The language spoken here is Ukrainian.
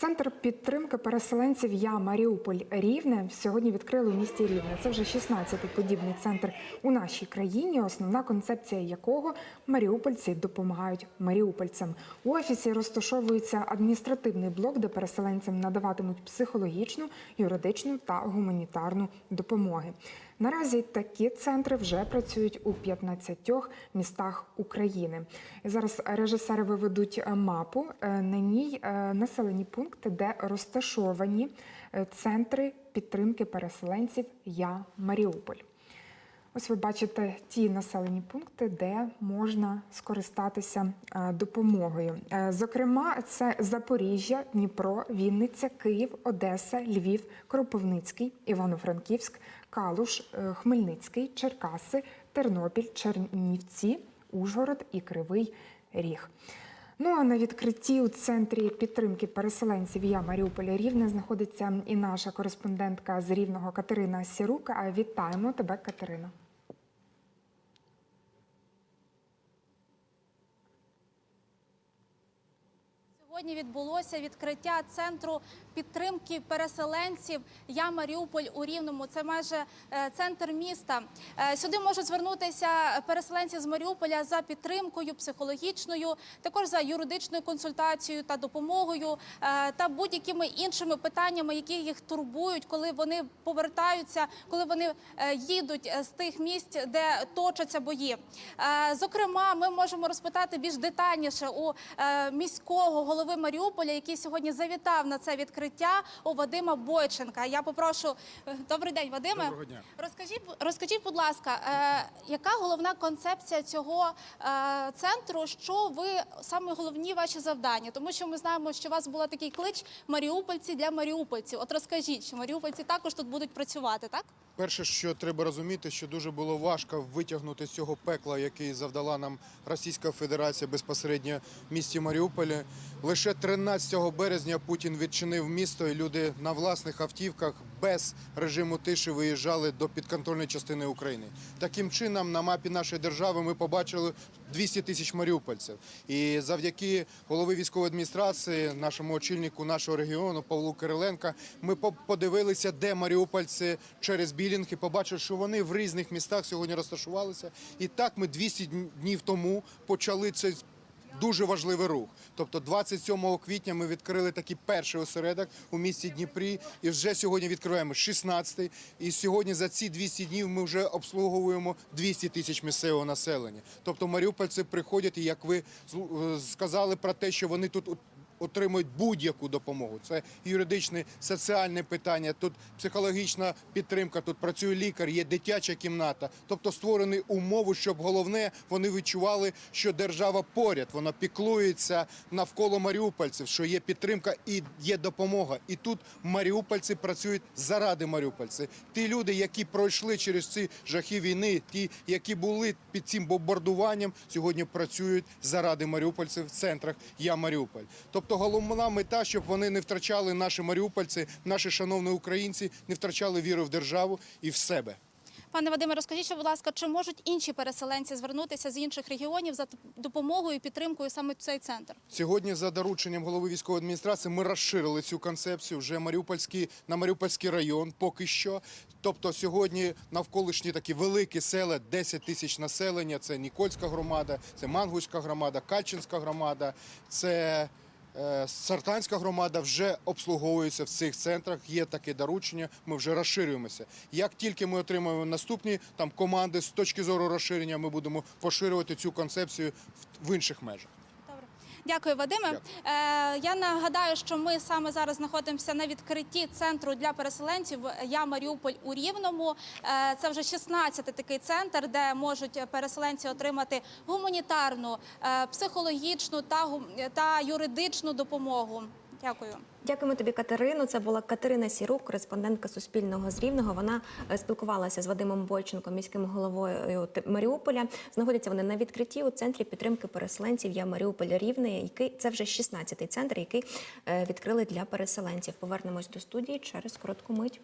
Центр підтримки переселенців Я Маріуполь Рівне сьогодні відкрили у місті Рівне. Це вже 16-й подібний центр у нашій країні. Основна концепція якого маріупольці допомагають маріупольцям. У офісі розташовується адміністративний блок, де переселенцям надаватимуть психологічну, юридичну та гуманітарну допомоги. Наразі такі центри вже працюють у 15 містах України. Зараз режисери виведуть е, мапу. Е, На ній е, населені пункти, де розташовані центри підтримки переселенців Я Маріуполь. Ось ви бачите ті населені пункти, де можна скористатися допомогою. Зокрема, це Запоріжжя, Дніпро, Вінниця, Київ, Одеса, Львів, Кропивницький, Івано-Франківськ, Калуш, е, Хмельницький, Черкаси, Тернопіль, Чернівці, Ужгород і Кривий Ріг. Ну а на відкритті у центрі підтримки переселенців Я Маріуполя Рівне знаходиться і наша кореспондентка з Рівного Катерина Сірук. Вітаємо тебе, Катерина. Сьогодні відбулося відкриття центру підтримки переселенців Я Маріуполь у Рівному. Це майже е, центр міста. Е, Сюди можуть звернутися переселенці з Маріуполя за підтримкою психологічною, також за юридичною консультацією та допомогою е, та будь-якими іншими питаннями, які їх турбують, коли вони повертаються, коли вони їдуть з тих місць, де точаться бої. Зокрема, ми можемо розпитати більш детальніше у міського голови Маріуполя, який сьогодні завітав на це відкриття у Вадима Бойченка. Я попрошу е, добрий день, Вадиме. Доброго дня. Розкажіть, розкажіть, будь ласка, е, яка головна концепція цього е, центру? Що ви саме головні ваші завдання? Тому що ми знаємо, що у вас була такий клич Маріупольці для маріупольців. От розкажіть, що маріупольці також тут будуть працювати, так? Перше, що треба розуміти, що дуже було важко витягнути з цього пекла, який завдала нам Російська Федерація безпосередньо в місті Маріуполі. Лише 13 березня Путін відчинив місто, і люди на власних автівках без режиму тиші виїжджали до підконтрольної частини України. Таким чином, на мапі нашої держави ми побачили 200 тисяч маріупольців. І завдяки голови військової адміністрації, нашому очільнику нашого регіону Павлу Кириленка, ми подивилися, де маріупольці через білінг і побачили, що вони в різних містах сьогодні розташувалися. І так ми 200 днів тому почали цей Дуже важливий рух. Тобто 27 квітня ми відкрили такий перший осередок у місті Дніпрі, і вже сьогодні відкриваємо 16-й. І сьогодні за ці 200 днів ми вже обслуговуємо 200 тисяч місцевого населення. Тобто маріупольці приходять, і як ви е, сказали про те, що вони тут отримують будь-яку допомогу. Це юридичне, соціальне питання, тут психологічна підтримка, тут працює лікар, є дитяча кімната. Тобто створені умови, щоб головне вони відчували, що держава поряд, вона піклується навколо маріупольців, що є підтримка і є допомога. І тут маріупольці працюють заради маріупольців. Ті люди, які пройшли через ці жахи війни, ті, які були під цим бомбардуванням, сьогодні працюють заради маріупольців в центрах Я Маріуполь. Тобто головна мета, щоб вони не втрачали наші маріупольці, наші шановні українці, не втрачали віру в державу і в себе. Пане Вадиме, розкажіть, будь ласка, чи можуть інші переселенці звернутися з інших регіонів за допомогою і підтримкою саме цей центр? Сьогодні за дорученням голови військової адміністрації ми розширили цю концепцію вже Маріупольський, на Маріупольський район поки що. Тобто сьогодні навколишні такі великі села, 10 тисяч населення. Це Нікольська громада, це Мангуська громада, Кальчинська громада, це Сартанська громада вже обслуговується в цих центрах. Є таке доручення. Ми вже розширюємося. Як тільки ми отримаємо наступні там команди з точки зору розширення, ми будемо поширювати цю концепцію в- в інших межах. Дякую, Вадиме. Дякую. Е, я нагадаю, що ми саме зараз знаходимося на відкритті центру для переселенців Я Маріуполь у Рівному. Е, це вже 16-й такий центр, де можуть переселенці отримати гуманітарну, е, психологічну та юридичну допомогу. Дякую. Дякуємо тобі, Катерину. Це була Катерина Сірук, кореспондентка Суспільного з Рівного. Вона е, спілкувалася з Вадимом Бойченком, міським головою Маріуполя. Знаходяться вони на відкритті у центрі підтримки переселенців Я Маріуполя Рівне, який це вже 16-й центр, який е, відкрили для переселенців. Повернемось до студії через коротку мить.